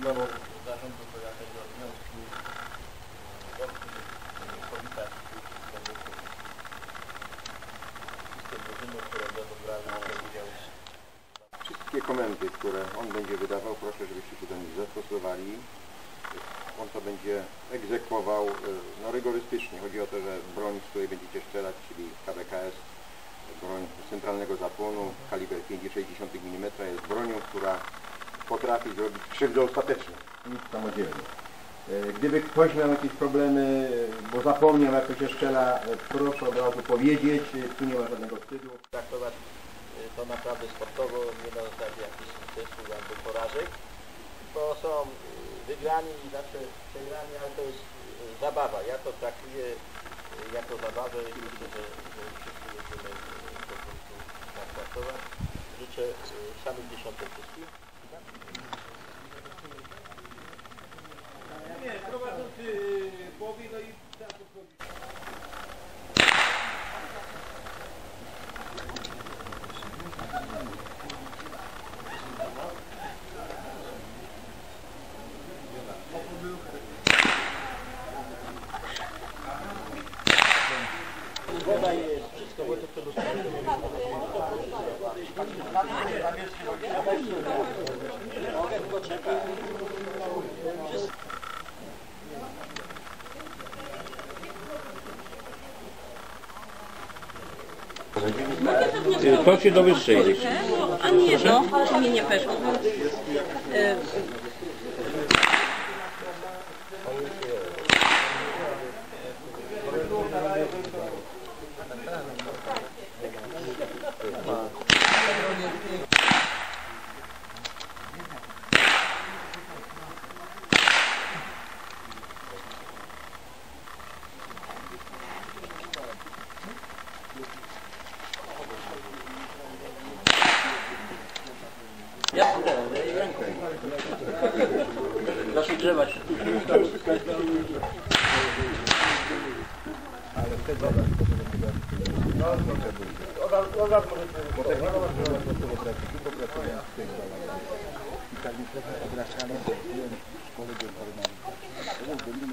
Znowu zarządu powiatowego związku w tym udział. Wszystkie komendy, które on będzie wydawał, proszę, żebyście się do nich zastosowali. On to będzie egzekwował y, no, rygorystycznie. Chodzi o to, że broń, z której będziecie strzelać, czyli KBKS, broń centralnego zapłonu, kaliber 5,6 mm jest bronią, która potrafi zrobić krzywdę ostateczną, nic samodzielnie. Y, Gdyby ktoś miał jakieś problemy, y, bo zapomniał jak to się strzela, y, proszę od razu powiedzieć, tu nie ma żadnego wstydu. Traktować to naprawdę sportowo, nie na zasadzie jakichś sukcesów albo porażek, bo są wygrani i zawsze przegrani, ale to jest zabawa. Ja to traktuję jako zabawę i myślę, że, że wszyscy będziemy po prostu tak traktować. Życzę samych dziesiątek wszystkim. Nie, prowadzący powie, no i. Woda jest, wszystko, bo to przelustruje. Mogę tylko czekać. To się do wyższej idzie. Bo ani jedno mi nie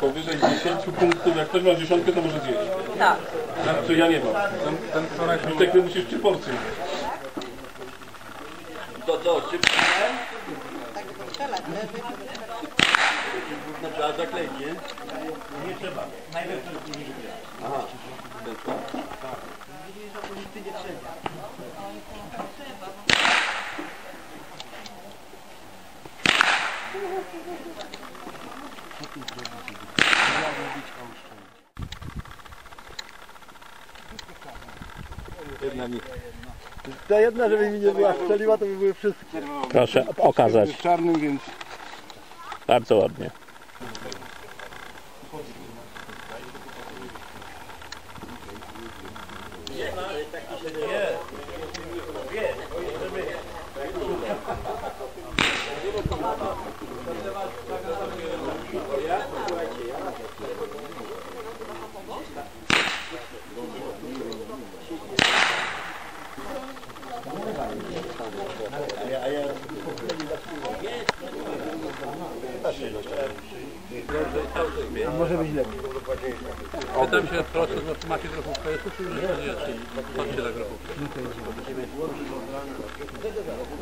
Powyżej 10 punktów, jak ktoś ma dziesiątkę, to może zjeść. Tak. Znaczy ja nie mam. Ten, ten wczoraj Witek, ty musisz trzy porcje. To co, szybko? No trzeba zakleić, nie? Nie trzeba. Najlepsze nie Aha. Ta jedna, żeby mi nie była strzeliła, to by były wszystkie. Proszę okazać. W czarnym, więc Bardzo ładnie. Może być lepiej. Pytam się proces, no, macie trochę PS-u, czy już nie? Patrzcie na grochu?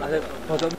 Ale podobnie.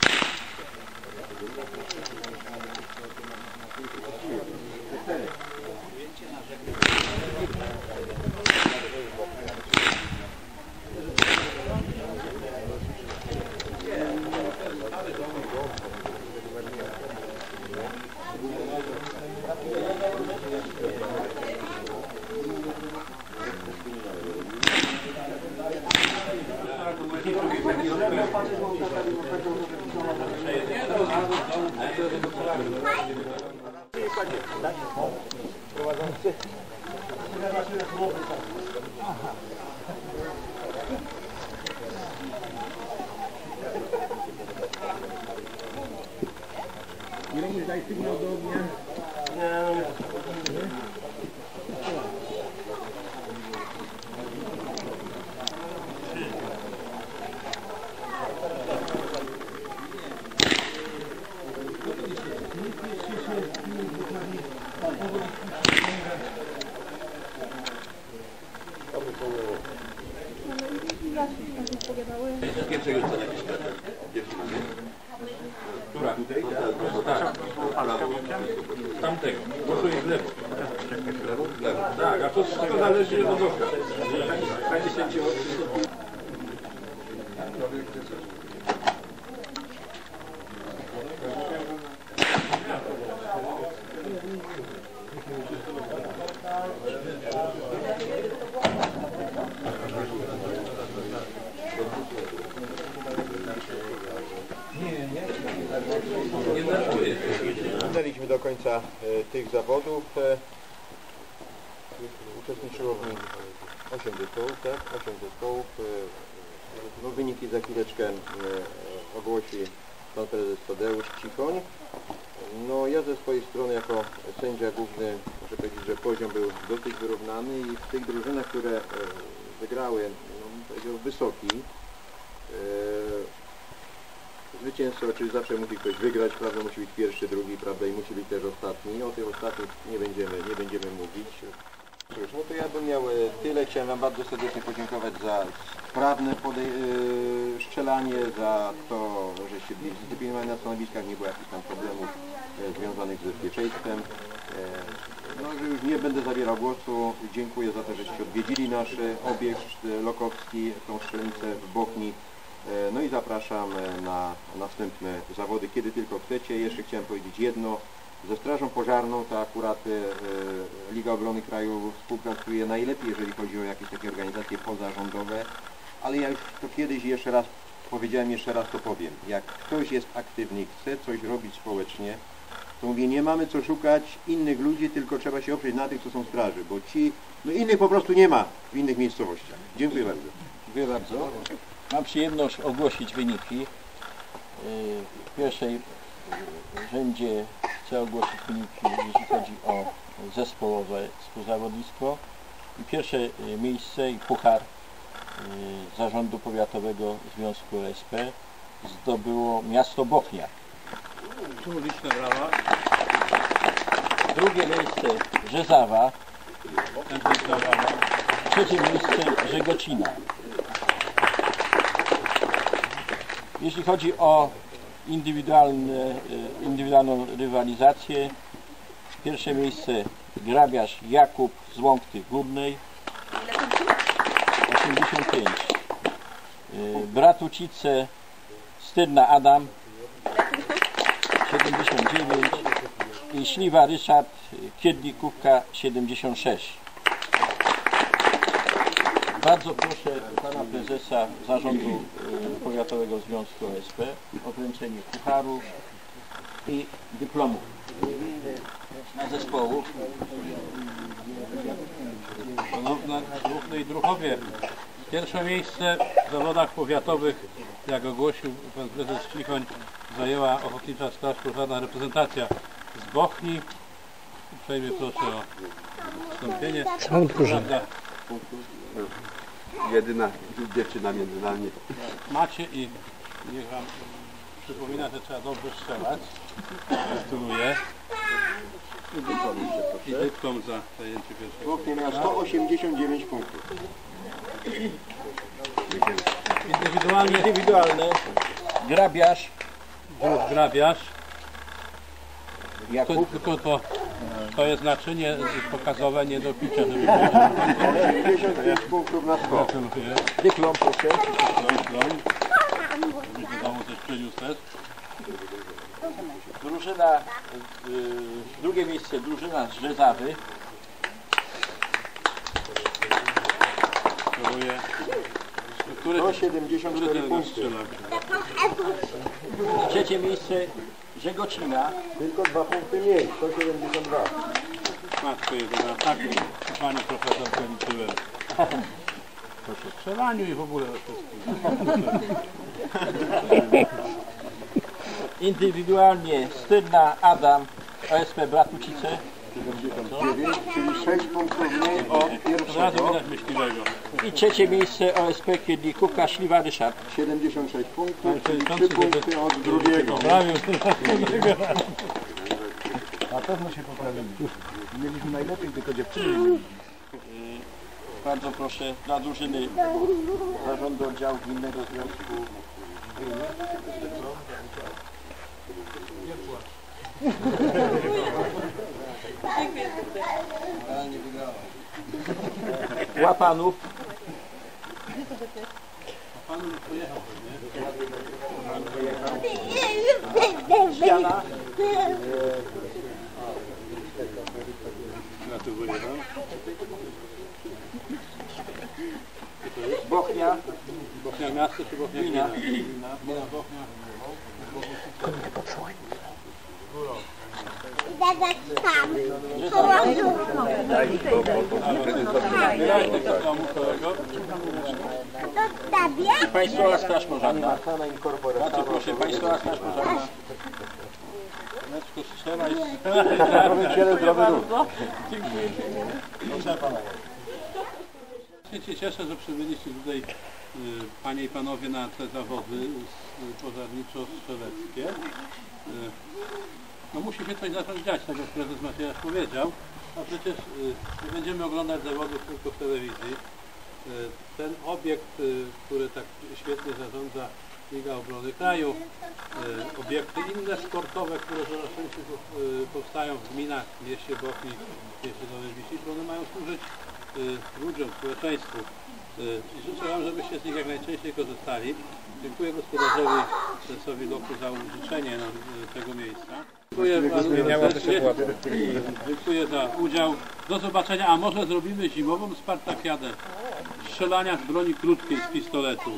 揺れに大好きな道具屋。Jako druga chyba nawet. Pierwszego co naciskać. Która? Tutaj? Tak. Tamtego. Głosuję w lewo. W lewo. Tak, a to wszystko zależy od oka. Pani sędzio. Nie narzuję. Dotarliśmy do końca e, tych zawodów. Uczestniczyło w nich 8 zespołów, tak? 8 zespołów. E, no, wyniki za chwileczkę e, ogłosi pan prezes Tadeusz Cichoń. No ja ze swojej strony jako sędzia główny muszę powiedzieć, że poziom był dosyć wyrównany i w tych drużynach, które e, wygrały, no, wysoki, Zwycięzcą oczywiście zawsze musi ktoś wygrać, prawda, musi być pierwszy, drugi, prawda, i musi być też ostatni. O tych ostatnich nie będziemy, nie będziemy mówić. Cóż, no to ja bym miał e, tyle. Chciałem Wam bardzo serdecznie podziękować za sprawne podej- e, strzelanie, za to, żeście byli zdyscyplinowani na stanowiskach, nie było jakichś tam problemów e, związanych z bezpieczeństwem. E, no, że już nie będę zabierał głosu. Dziękuję za to, żeście odwiedzili nasz e, obiekt lokowski, tą strzelnicę w Bochni. E, No i zapraszam na następne zawody, kiedy tylko chcecie. Jeszcze chciałem powiedzieć jedno. Ze Strażą Pożarną to akurat e, e, Liga Obrony Kraju współpracuje najlepiej, jeżeli chodzi o jakieś takie organizacje pozarządowe, ale ja już to kiedyś jeszcze raz powiedziałem, jeszcze raz to powiem. Jak ktoś jest aktywny i chce coś robić społecznie, to mówię, nie mamy co szukać innych ludzi, tylko trzeba się oprzeć na tych, co są w straży, bo ci, no innych po prostu nie ma w innych miejscowościach. Dziękuję bardzo. Dziękuję bardzo. Mam przyjemność ogłosić wyniki. Yy, W pierwszej yy, rzędzie chcę ogłosić wyniki, jeśli chodzi o zespołowe współzawodnictwo. I pierwsze yy, miejsce i puchar Zarządu Powiatowego Związku OSP zdobyło miasto Bochnia. Tu liczne brawa. Drugie miejsce Rzezawa, trzecie miejsce Żegocina. Jeśli chodzi o e, indywidualną rywalizację, pierwsze miejsce grabiarz Jakub z Łąkty Górnej. 85 E, Bratucice Stydna Adam. 79 i Śliwa Ryszard Kiedlikówka 76 bardzo proszę pana prezesa zarządu e, Powiatowego Związku OSP o wręczenie pucharu i dyplomu na zespołu. Szanowne Druhny i Druchowie, pierwsze miejsce w zawodach powiatowych, jak ogłosił pan prezes Cichoń, zajęła Ochotnicza Straż Pożarna reprezentacja z Bochni. Uprzejmie proszę o wstąpienie. Prawda, jedyna dziewczyna między nami. Macie i niech wam przypomina, że trzeba dobrze strzelać. Gratuluję. I dypkom za zajęcie pierwszego. Bochnia miał 189 punktów. Indywidualnie Indywidualne. Grabiarz grabiarz. To, Jakub. tylko to, to jest naczynie pokazowe, nie do picia, żeby było. 85 punktów na 100. Gratuluję. Dyplom proszę. Dyplom. Żebyś do domu też przyniósł też. Drużyna, y, drugie miejsce drużyna z Rzezawy. Gratuluję. Który, który 174 ten punkty. Trzecie miejsce Żegocina. Tylko dwa punkty mniej, 172. Matko jedyna, tak Pani profesor liczyłem. Proszę strzelaniu i w ogóle. Indywidualnie Stydna Adam OSP Bratucice. 79, czyli 6 punktów mniej od Od razu pierwszego. widać myśliwego. I trzecie miejsce OSP Kiedlikówka Śliwa Ryszard. 76 punktów, czyli 3 przewodniczący, punkty od drugiego. Na pewno się poprawimy. Mieliśmy najlepiej, tylko dziewczyny. Bardzo proszę dla drużyny zarządu oddziału Gminnego Związku Łapanów. Ściana. Gratuluję. no. Bochnia. Bochnia miasto czy Bochnia Gmina. gmina? Gmina Bochnia. Domu kolego. Państwowa Straż Pożarna. Bardzo proszę, Państwowa Straż Pożarna. Leczko strzela i strzela. zdrowy ruch. Ja się cieszę, że przybyliście tutaj y, Panie i Panowie na te zawody y, pożarniczo-strzeleckie. Y, no musi się coś zacząć dziać, tak jak prezes Maciejasz powiedział. A przecież y, nie będziemy oglądać zawodów tylko w telewizji. Y, ten obiekt, y, który tak świetnie zarządza Liga Obrony Kraju, y, obiekty inne sportowe, które po- y, powstają w gminach, mieście Bochni, mieście Nowej Wiśnicy, one mają służyć y, ludziom, społeczeństwu. Y, I życzę Wam, żebyście z nich jak najczęściej korzystali. Dziękuję gospodarzowi Stresowi Loku za użyczenie nam y, tego miejsca. Dziękuję Panu serdecznie. Dziękuję za udział. Do zobaczenia. A może zrobimy zimową Spartakiadę strzelania z broni krótkiej z pistoletu.